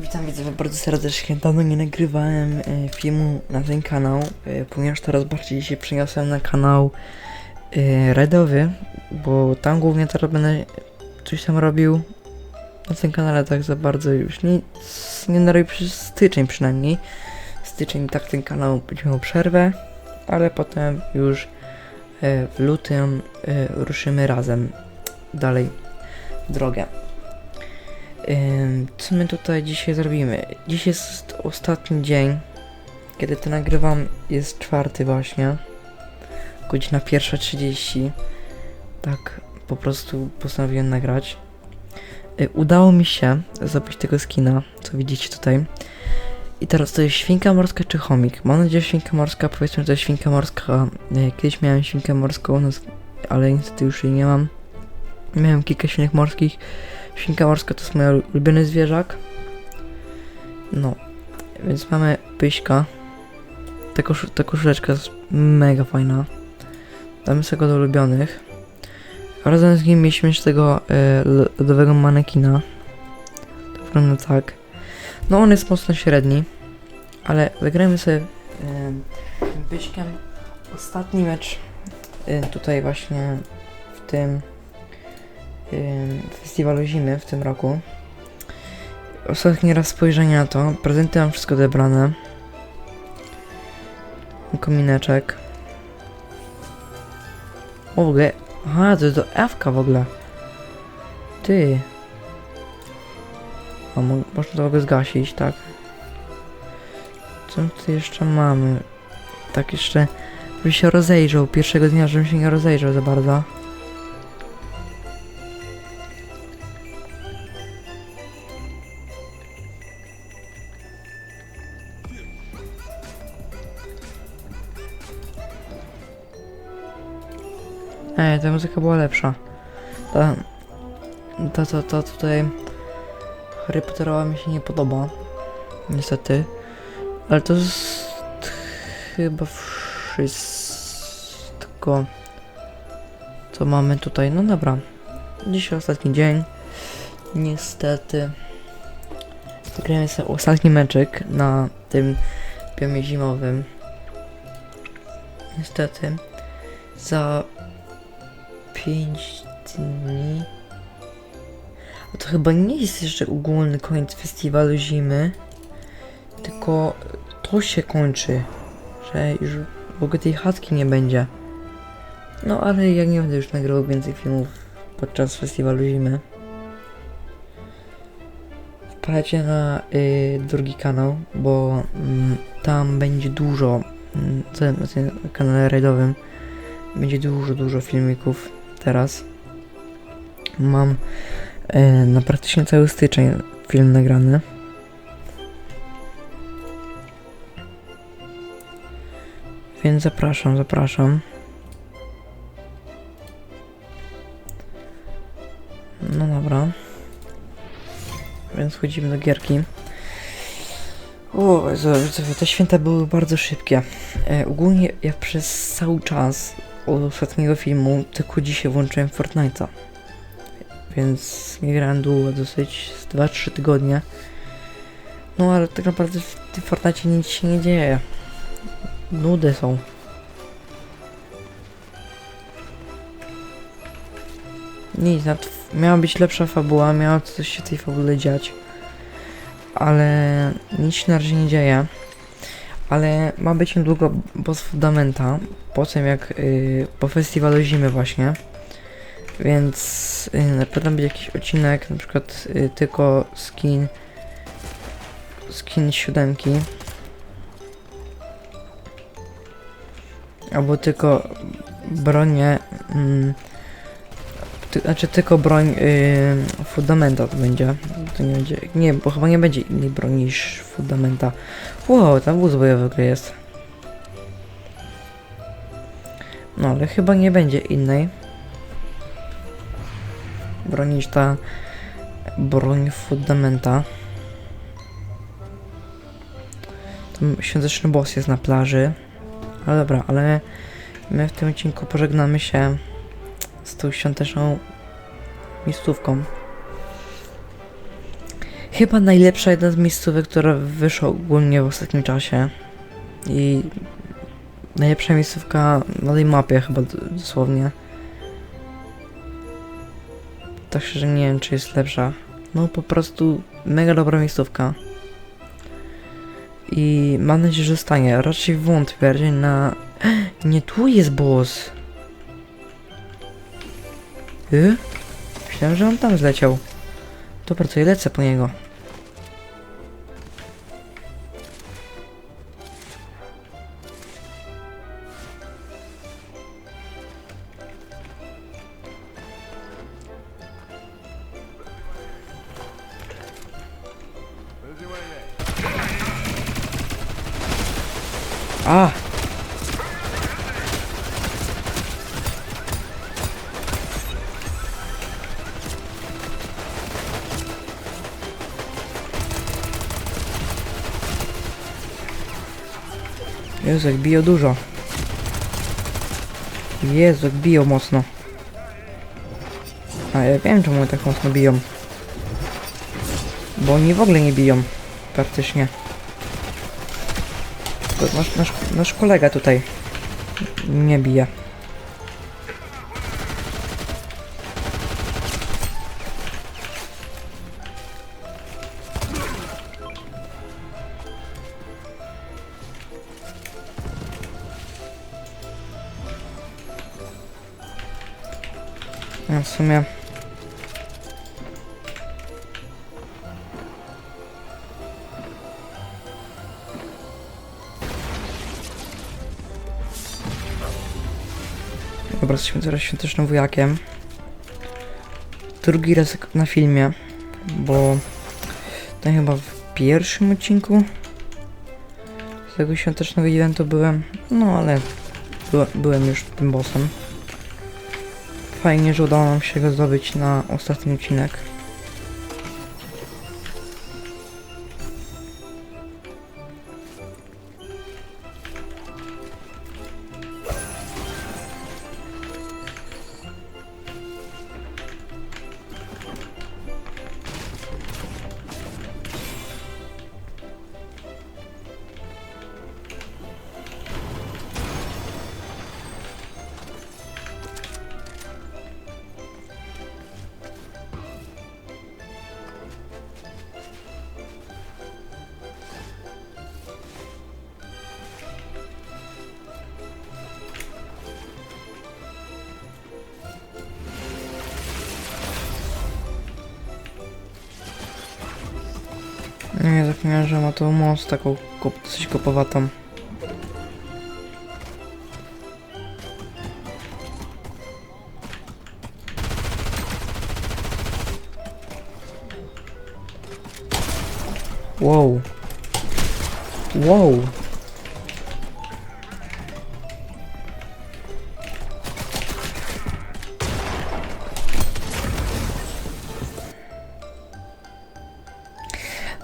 Witam widzowie bardzo serdecznie. Dawno nie nagrywałem e, filmu na ten kanał, e, ponieważ teraz bardziej się przeniosłem na kanał e, Redowy, bo tam głównie teraz będę coś tam robił. Na tym kanale tak za bardzo już nic nie narobię przez styczeń przynajmniej. Styczeń tak ten kanał będzie miał przerwę, ale potem już e, w lutym ruszymy razem dalej w drogę. Co my tutaj dzisiaj zrobimy? Dziś jest ostatni dzień, kiedy to nagrywam, jest czwarty właśnie, godzina pierwsza 30. Tak po prostu postanowiłem nagrać. Y, Udało mi się zrobić tego skina, co widzicie tutaj. I teraz to jest świnka morska czy chomik? Mam nadzieję, że świnka morska, powiedzmy, że to jest świnka morska. Y, Kiedyś miałem świnkę morską, no, ale niestety już jej nie mam. Miałem kilka świnek morskich. Świnka morska to jest mój ulubiony zwierzak. No, więc mamy pyśka. Ta, kosz ta koszuleczka jest mega fajna. Damy sobie go do ulubionych. Razem z nim mieliśmy jeszcze tego e, lodowego manekina. To wygląda tak. No on jest mocno średni, ale wygramy sobie tym pyśkiem ostatni mecz e, tutaj właśnie w tym ym, festiwalu zimy w tym roku. Ostatni raz spojrzenie na to. Prezenty mam wszystko odebrane. Komineczek. O, w ogóle. Aha, to jest do w ogóle. Ty. O, mo można to w ogóle zgasić, tak? Co tu jeszcze mamy? Tak jeszcze... Żeby się rozejrzał. Pierwszego dnia, żebym się nie rozejrzał za bardzo. Ej, ta muzyka była lepsza. Ta, ta, ta, ta tutaj Harry Potterowa mi się nie podoba. Niestety. Ale to jest chyba wszystko, co mamy tutaj. No dobra. Dzisiaj ostatni dzień. Niestety. Zagramy sobie ostatni meczek na tym biomie zimowym. Niestety. Za 5 dni. A to chyba nie jest jeszcze ogólny koniec festiwalu zimy. Tylko to się kończy. Że już w ogóle tej chatki nie będzie. No ale ja nie będę już nagrywał więcej filmów podczas festiwalu zimy. Wpadajcie na y, drugi kanał, bo mm, tam będzie dużo. mm, na kanale rajdowym będzie dużo, dużo filmików teraz. Mam e, na praktycznie cały styczeń film nagrany. Więc zapraszam, zapraszam. No dobra. Więc wchodzimy do gierki. O, widzowie, te święta były bardzo szybkie. E, ogólnie ja przez cały czas od ostatniego filmu tylko dzisiaj włączyłem Fortnite'a. Więc nie grałem długo, dosyć z 2-3 tygodnie. No ale tak naprawdę w tym Fortnite nic się nie dzieje. Nudy są. Nic, miała być lepsza fabuła, miała coś się w tej fabule dziać. Ale nic się na razie nie dzieje. Ale ma być niedługo boss fundamenta, po tym jak y, po festiwalu zimy właśnie. Więc y, na pewno będzie jakiś odcinek, na przykład y, tylko skin skin siódemki. Albo tylko bronie mm, ty, znaczy tylko broń y, fundamenta to będzie. To nie będzie. Nie, bo chyba nie będzie innej broni niż fundamenta. Wow, tam wóz bojowy jest. No, ale chyba nie będzie innej broni niż ta broń fundamenta. Tam świąteczny boss jest na plaży. Ale dobra, ale my w tym odcinku pożegnamy się z tą świąteczną miejscówką. Chyba najlepsza jedna z miejscówek, która wyszła ogólnie w ostatnim czasie. I najlepsza miejscówka na tej mapie chyba dosłownie. Tak szczerze nie wiem, czy jest lepsza. No po prostu mega dobra miejscówka. I mam nadzieję, że stanie. Raczej wątpię bardziej na... Nie tu jest boss. Y? Myślałem, że on tam zleciał. Dobra, to ja lecę po niego. A! Jezu, jak biją dużo. Jezu, jak biją mocno. A ja wiem, czemu tak mocno biją. Bo oni w ogóle nie biją. Praktycznie. Nasz, nasz, nasz kolega tutaj nie bije. No w sumie Dobra, jesteśmy teraz świątecznym wujakiem. Drugi raz na filmie, bo to chyba w pierwszym odcinku z tego świątecznego eventu byłem. No ale byłem, byłem już tym bossem. Fajnie, że udało nam się go zdobyć na ostatni odcinek. Nie, zapomniałem, że ma to most taką kop, dosyć kopowatą. Wow. Wow.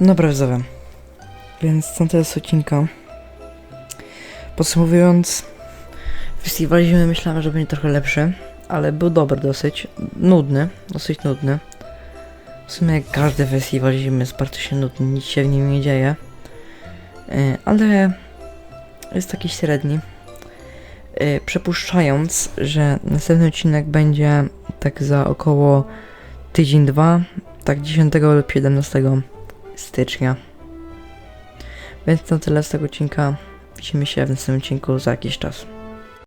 Dobra, widzowie. Więc co jest odcinka? Podsumowując, festiwal myślałem, że będzie trochę lepszy, ale był dobry dosyć. Nudny, dosyć nudny. W sumie jak każdy festiwal jest bardzo się nudny, nic się w nim nie dzieje. E, Ale jest taki średni. E, Przypuszczając, że następny odcinek będzie tak za około tydzień, dwa, tak 10 lub 11 stycznia. Więc to tyle z tego odcinka. Widzimy się w następnym odcinku za jakiś czas.